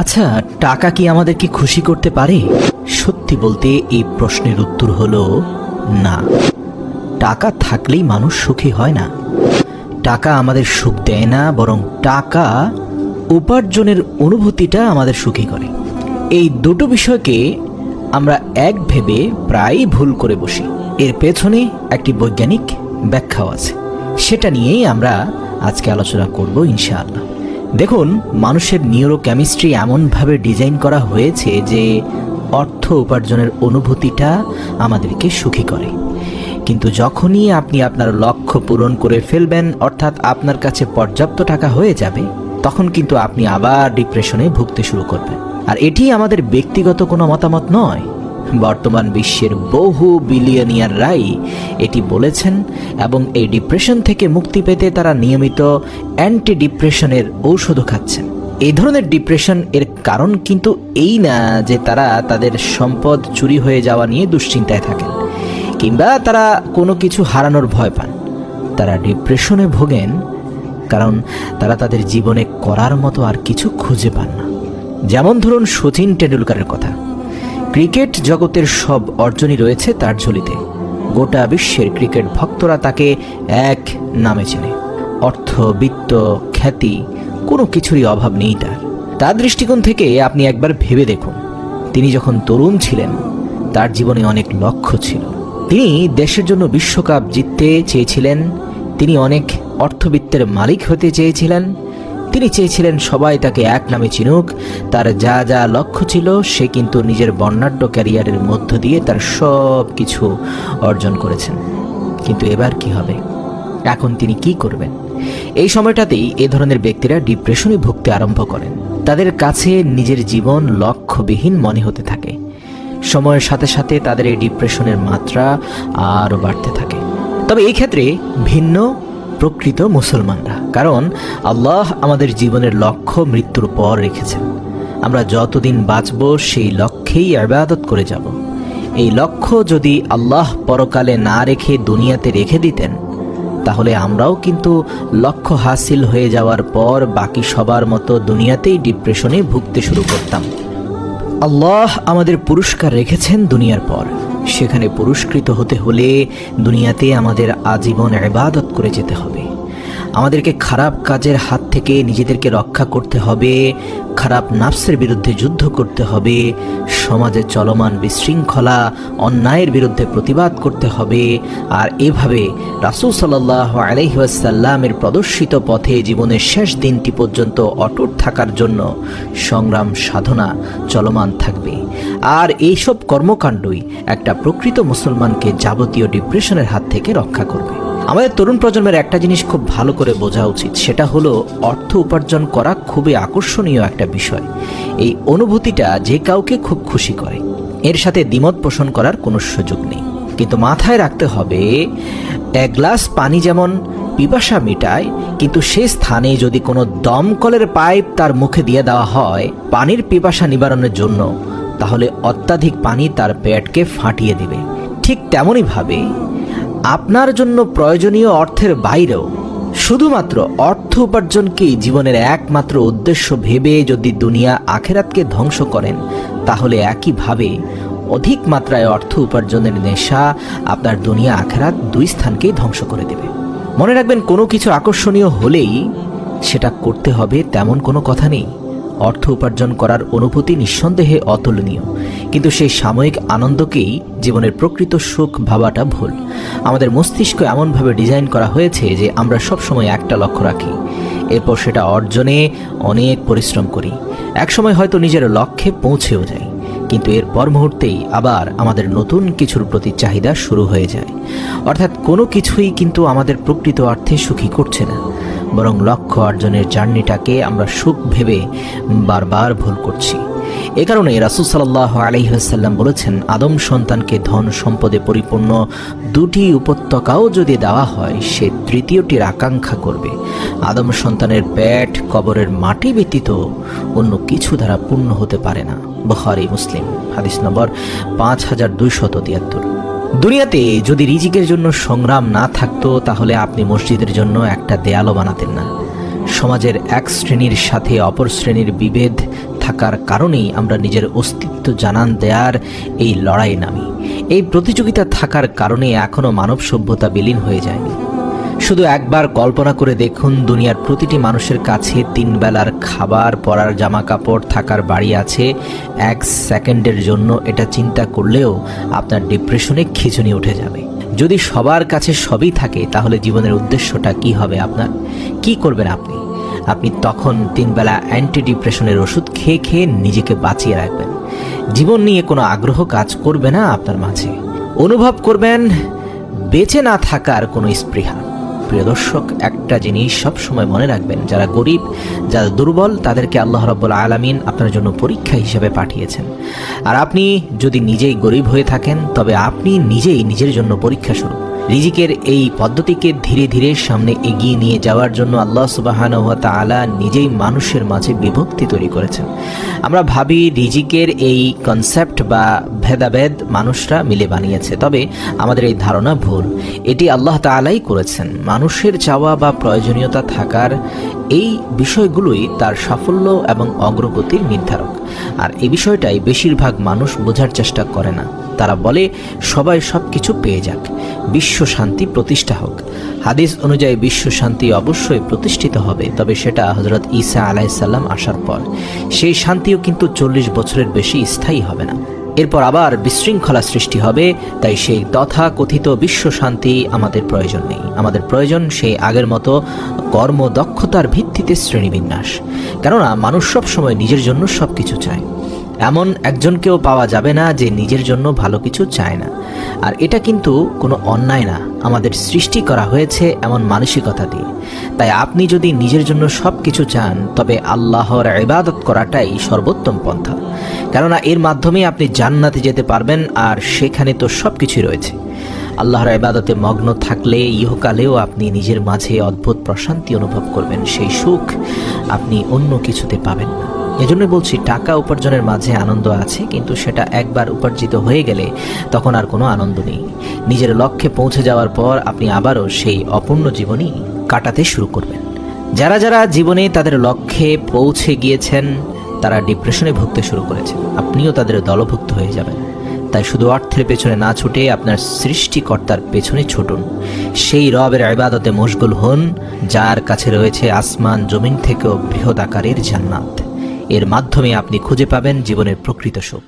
আচ্ছা টাকা কি আমাদেরকে খুশি করতে পারে? সত্যি বলতে এই প্রশ্নের উত্তর হলো না। টাকা থাকলেই মানুষ সুখী হয় না। টাকা আমাদের সুখ দেয় না, বরং টাকা উপার্জনের অনুভূতিটা আমাদের সুখী করে। এই দুটো বিষয়কে আমরা এক ভেবে প্রায়ই ভুল করে বসি। এর পেছনে একটি বৈজ্ঞানিক ব্যাখ্যাও আছে। সেটা নিয়েই আমরা আজকে আলোচনা করব ইনশাআল্লাহ। দেখুন, মানুষের নিউরো কেমিস্ট্রি এমনভাবে ডিজাইন করা হয়েছে যে অর্থ উপার্জনের অনুভূতিটা আমাদেরকে সুখী করে। কিন্তু যখনই আপনি আপনার লক্ষ্য পূরণ করে ফেলবেন, অর্থাৎ আপনার কাছে পর্যাপ্ত টাকা হয়ে যাবে, তখন কিন্তু আপনি আবার ডিপ্রেশনে ভুগতে শুরু করবেন। আর এটি আমাদের ব্যক্তিগত কোনো মতামত নয়। বর্তমান বিশ্বের বহু বিলিয়নিয়াররাই এটি বলেছেন এবং এই ডিপ্রেশন থেকে মুক্তি পেতে তারা নিয়মিত অ্যান্টি ডিপ্রেশনের ঔষধও খাচ্ছেন। এই ধরনের ডিপ্রেশন এর কারণ কিন্তু এই না যে তারা তাদের সম্পদ চুরি হয়ে যাওয়া নিয়ে দুশ্চিন্তায় থাকেন, কিংবা তারা কোনো কিছু হারানোর ভয় পান। তারা ডিপ্রেশনে ভোগেন, কারণ তারা তাদের জীবনে করার মতো আর কিছু খুঁজে পান না। যেমন ধরুন শচীন টেন্ডুলকারের কথা। ক্রিকেট জগতের সব অর্জনই রয়েছে তার ঝুলিতে। গোটা বিশ্বের ক্রিকেট ভক্তরা তাকে এক নামে চেনে। অর্থ, বিত্ত, খ্যাতি, কোনো কিছুরই অভাব নেই তার। তার দৃষ্টিকোণ থেকে আপনি একবার ভেবে দেখুন। তিনি যখন তরুণ ছিলেন, তার জীবনে অনেক লক্ষ্য ছিল। তিনি দেশের জন্য বিশ্বকাপ জিততে চেয়েছিলেন, তিনি অনেক অর্থবিত্তের মালিক হতে চেয়েছিলেন তিনি চেয়েছিলেন সবাই তাকে এক নামে চিনুক। তার যা যা লক্ষ্য ছিল, সে কিন্তু নিজের বর্ণাঢ্য ক্যারিয়ারের মধ্য দিয়ে তার সব কিছু অর্জন করেছেন। কিন্তু এবার কি হবে? এখন তিনি কি করবেন? এই সময়টাতেই এ ধরনের ব্যক্তিরা ডিপ্রেশনে ভুগতে আরম্ভ করেন। তাদের কাছে নিজের জীবন লক্ষ্যবিহীন মনে হতে থাকে। সময়ের সাথে সাথে তাদের এই ডিপ্রেশনের মাত্রা আরও বাড়তে থাকে। তবে এই ক্ষেত্রে ভিন্ন প্রকৃত মুসলমানরা। কারণ আল্লাহ আমাদের জীবনের লক্ষ্য মৃত্যুর পর রেখেছেন। আমরা যতদিন বাঁচব, সেই লক্ষ্যেই আবাদত করে যাব। এই লক্ষ্য যদি আল্লাহ পরকালে না রেখে দুনিয়াতে রেখে দিতেন, তাহলে আমরাও কিন্তু লক্ষ্য হাসিল হয়ে যাওয়ার পর বাকি সবার মতো দুনিয়াতেই ডিপ্রেশনে ভুগতে শুরু করতাম। আল্লাহ আমাদের পুরস্কার রেখেছেন দুনিয়ার পর। সেখানে পুরস্কৃত হতে হলে দুনিয়াতে আমাদের আজীবন ইবাদত করে যেতে হবে। আমাদেরকে খারাপ কাজের হাত থেকে নিজেদেরকে রক্ষা করতে হবে, খারাপ নাফসের বিরুদ্ধে যুদ্ধ করতে হবে, সমাজে চলমান বিশৃঙ্খলা, অন্যায়ের বিরুদ্ধে প্রতিবাদ করতে হবে, আর এভাবে রাসুল সাল্লাহ আলহিহাসাল্লামের প্রদর্শিত পথে জীবনের শেষ দিনটি পর্যন্ত অটুট থাকার জন্য সংগ্রাম, সাধনা চলমান থাকবে। আর এইসব কর্মকাণ্ডই একটা প্রকৃত মুসলমানকে যাবতীয় ডিপ্রেশনের হাত থেকে রক্ষা করবে। আমাদের তরুণ প্রজন্মের একটা জিনিস খুব ভালো করে বোঝা উচিত, সেটা হলো অর্থ উপার্জন করা খুবই আকর্ষণীয় একটা বিষয়। এই অনুভূতিটা যে কাউকে খুব খুশি করে। এর সাথে দ্বিমত পোষণ করার কোনো সুযোগ নেই। কিন্তু মাথায় রাখতে হবে, এক গ্লাস পানি যেমন পিপাসা মিটায়, কিন্তু সে স্থানে যদি কোনো দমকলের পাইপ তার মুখে দিয়ে দেওয়া হয়, পানির পিপাসা নিবারণের জন্য, তাহলে অত্যাধিক পানি তার পেটকে ফাটিয়ে দিবে। ঠিক তেমনইভাবে আপনার জন্য প্রয়োজনীয় অর্থের বাইরেও, শুধুমাত্র অর্থ উপার্জনকেই জীবনের একমাত্র উদ্দেশ্য ভেবে যদি দুনিয়া আখেরাতকে ধ্বংস করেন, তাহলে একইভাবে অধিক মাত্রায় অর্থ উপার্জনের নেশা আপনার দুনিয়া আখেরাত দুই স্থানকেই ধ্বংস করে দেবে। মনে রাখবেন, কোনো কিছু আকর্ষণীয় হলেই সেটা করতে হবে, তেমন কোনো কথা নেই। অর্থ উপার্জন করার অনুভূতি নিঃসন্দেহে অতুলনীয়। কিন্তু সেই সাময়িক আনন্দকেই জীবনের প্রকৃত সুখ ভাবাটা ভুল। আমাদের মস্তিষ্ক এমনভাবে ডিজাইন করা হয়েছে যে আমরা সবসময় একটা লক্ষ্য রাখি। এরপর সেটা অর্জনে অনেক পরিশ্রম করি। একসময় হয়তো নিজের লক্ষ্যে পৌঁছেও যাই। কিন্তু এর পর মুহূর্তেই আবার আমাদের নতুন কিছুর প্রতি চাহিদা শুরু হয়ে যায়। অর্থাৎ কোনো কিছুই কিন্তু আমাদের প্রকৃত অর্থে সুখী করছে না। বরং লক্ষ্য অর্জনের জার্নিটাকে আমরা সুখ ভেবে বারবার ভুল করছি। এ কারণে রাসুল সাল্লাহ আলহিহাসাল্লাম বলেছেন, আদম সন্তানকে ধন সম্পদে পরিপূর্ণ দুটি উপত্যকাও যদি দেওয়া হয়, সে তৃতীয়টির আকাঙ্ক্ষা করবে। আদম সন্তানের প্যাট কবরের মাটি ব্যতীত অন্য কিছু দ্বারা পূর্ণ হতে পারে না। বহারি মুসলিম, হাদিস নম্বর পাঁচ হাজার দুইশত তিয়াত্তর। দুনিয়াতে যদি রিজিকের জন্য সংগ্রাম না থাকতো, তাহলে আপনি মসজিদের জন্য একটা দেয়ালও বানাতেন না। সমাজের এক শ্রেণির সাথে অপর শ্রেণির বিভেদ থাকার কারণেই আমরা নিজের অস্তিত্ব জানান দেয়ার এই লড়াই নামি। এই প্রতিযোগিতা থাকার কারণে এখনও মানব সভ্যতা বিলীন হয়ে যায়নি। শুধু একবার কল্পনা করে দেখুন, দুনিয়ার প্রতিটি মানুষের কাছে তিন বেলার খাবার, পরার জামা কাপড় থাকার বাড়ি আছে। এক সেকেন্ডের জন্য এটা চিন্তা করলেও আপনার ডিপ্রেশনে খিচুনি উঠে যাবে। যদি সবার কাছে সবই থাকে, তাহলে জীবনের উদ্দেশ্যটা কি হবে আপনার? কি করবেন আপনি? আপনি তখন তিনবেলা অ্যান্টি ডিপ্রেশনের ওষুধ খেয়ে খেয়ে নিজেকে বাঁচিয়ে রাখবেন। জীবন নিয়ে কোনো আগ্রহ কাজ করবে না আপনার মাঝে। অনুভব করবেন, বেঁচে না থাকার কোনো স্পৃহা। প্রিয় দর্শক, একটা জিনিস সব সময় মনে রাখবেন, যারা গরিব, যারা দুর্বল, তাদেরকে আল্লাহ রাব্বুল আলামিন আপনার জন্য পরীক্ষা হিসেবে পাঠিয়েছেন। আর আপনি যদি নিজেই গরিব হয়ে থাকেন, তবে আপনি নিজেই নিজের জন্য পরীক্ষা স্বরূপ রিজিকের এই পদ্ধতিকে ধীরে ধীরে সামনে এগিয়ে নিয়ে যাওয়ার জন্য আল্লাহ সুবাহান তাআলা নিজেই মানুষের মাঝে বিভক্তি তৈরি করেছেন। আমরা ভাবি রিজিকের এই কনসেপ্ট বা ভেদাভেদ মানুষরা মিলে বানিয়েছে, তবে আমাদের এই ধারণা ভুল। এটি আল্লাহ তাআলাই করেছেন। মানুষের চাওয়া বা প্রয়োজনীয়তা থাকার এই বিষয়গুলোই তার সাফল্য এবং অগ্রগতির নির্ধারক। আর এই বিষয়টাই বেশিরভাগ মানুষ বোঝার চেষ্টা করে না। তারা বলে, সবাই সব কিছু পেয়ে যাক, বিশ্ব শান্তি প্রতিষ্ঠা হোক। হাদিস অনুযায়ী বিশ্ব শান্তি অবশ্যই প্রতিষ্ঠিত হবে, তবে সেটা হজরত ঈসা আলাইসাল্লাম আসার পর। সেই শান্তিও কিন্তু চল্লিশ বছরের বেশি স্থায়ী হবে না। এরপর আবার বিশৃঙ্খলা সৃষ্টি হবে, তাই সেই তথা কথিত বিশ্ব শান্তি আমাদের প্রয়োজন নেই। আমাদের প্রয়োজন সেই আগের মতো কর্মদক্ষতার ভিত্তিতে শ্রেণীবিন্যাস। কেননা মানুষ সবসময় নিজের জন্য সব কিছু চায়। এমন একজনকেও পাওয়া যাবে না যে নিজের জন্য ভালো কিছু চায় না। আর এটা কিন্তু কোনো অন্যায় না। আমাদের সৃষ্টি করা হয়েছে এমন মানসিকতা দিয়ে। তাই আপনি যদি নিজের জন্য সব কিছু চান, তবে আল্লাহর ইবাদত করাটাই সর্বোত্তম পন্থা। কেননা এর মাধ্যমে আপনি জান্নাতে যেতে পারবেন, আর সেখানে তো সব কিছুই রয়েছে। আল্লাহর ইবাদতে মগ্ন থাকলে ইহকালেও আপনি নিজের মাঝে অদ্ভুত প্রশান্তি অনুভব করবেন। সেই সুখ আপনি অন্য কিছুতে পাবেন না। এজন্য বলছি, টাকা উপার্জনের মাঝে আনন্দ আছে, কিন্তু সেটা একবার উপার্জিত হয়ে গেলে তখন আর কোনো আনন্দ নেই। নিজের লক্ষ্যে পৌঁছে যাওয়ার পর আপনি আবারও সেই অপূর্ণ জীবনই কাটাতে শুরু করবেন। যারা যারা জীবনে তাদের লক্ষ্যে পৌঁছে গিয়েছেন, তারা ডিপ্রেশনে ভুগতে শুরু করেছেন। আপনিও তাদের দলভুক্ত হয়ে যাবেন। তাই শুধু অর্থের পেছনে না ছুটে আপনার সৃষ্টিকর্তার পেছনে ছুটুন। সেই রবের আবাদতে মশগুল হন, যার কাছে রয়েছে আসমান জমিন থেকেও বৃহৎ আকারের জান্নাত। এর মাধ্যমে আপনি খুঁজে পাবেন জীবনের প্রকৃত সুখ।